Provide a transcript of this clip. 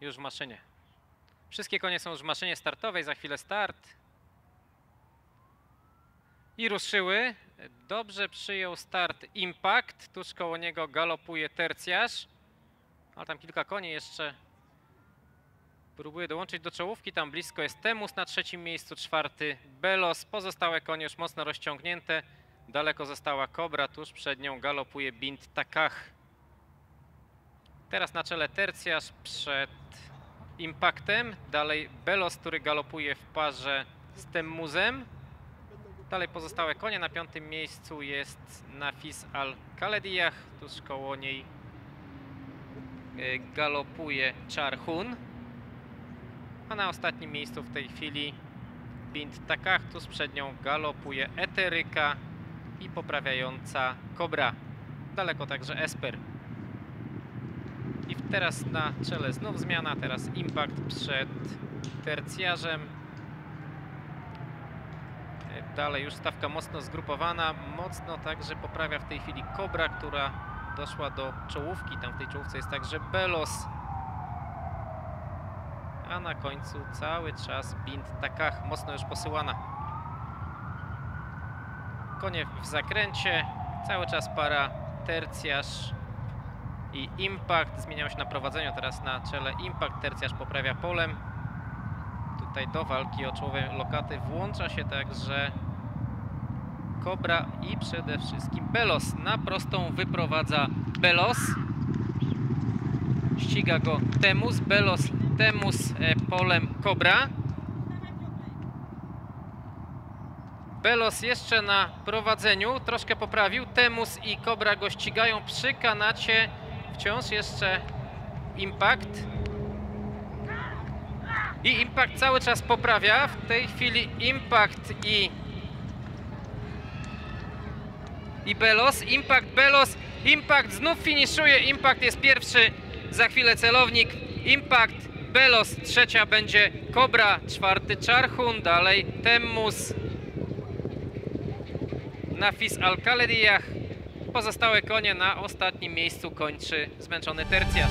już w maszynie. Wszystkie konie są już w maszynie startowej, za chwilę start. I ruszyły. Dobrze przyjął start Impact. Tuż koło niego galopuje tercjarz. Ale tam kilka koni jeszcze próbuje dołączyć do czołówki. Tam blisko jest Temus na trzecim miejscu, czwarty Belos. Pozostałe konie już mocno rozciągnięte. Daleko została Kobra, tuż przed nią galopuje Bint Takach. Teraz na czele tercjarz przed Impactem. Dalej Belos, który galopuje w parze z Temmuzem. Dalej pozostałe konie. Na piątym miejscu jest Nafis Al-Kalediyah. Tuż koło niej e, galopuje Charhun. A na ostatnim miejscu w tej chwili Bint Takach. Tuż przed nią galopuje Eteryka i poprawiająca Kobra. Daleko także Esper. I teraz na czele znów zmiana, teraz Impact przed tercjarzem. E, Dalej już stawka mocno zgrupowana, mocno także poprawia w tej chwili Kobra, która doszła do czołówki. Tam w tej czołówce jest także Belos. A na końcu cały czas Bint Takach, mocno już posyłana. Konie w zakręcie, cały czas para tercjarz i Impact. Zmieniał się na prowadzeniu teraz na czele Impact. Tercjarz poprawia polem. Tutaj do walki o czołowe lokaty włącza się także Kobra i przede wszystkim Belos. Na prostą wyprowadza Belos. Ściga go Temus. Belos, Temus e, polem Kobra. Belos jeszcze na prowadzeniu, troszkę poprawił. Temus i Kobra go ścigają przy kanacie. Wciąż jeszcze Impact. I Impact cały czas poprawia. W tej chwili Impact i i Belos. Impact, Belos. Impact znów finiszuje. Impact jest pierwszy. Za chwilę celownik. Impact, Belos. Trzecia będzie Kobra. Czwarty Charhun. Dalej Temmus. Nafis Al-Kalediyah. Pozostałe konie na ostatnim miejscu kończy zmęczony tercjarz.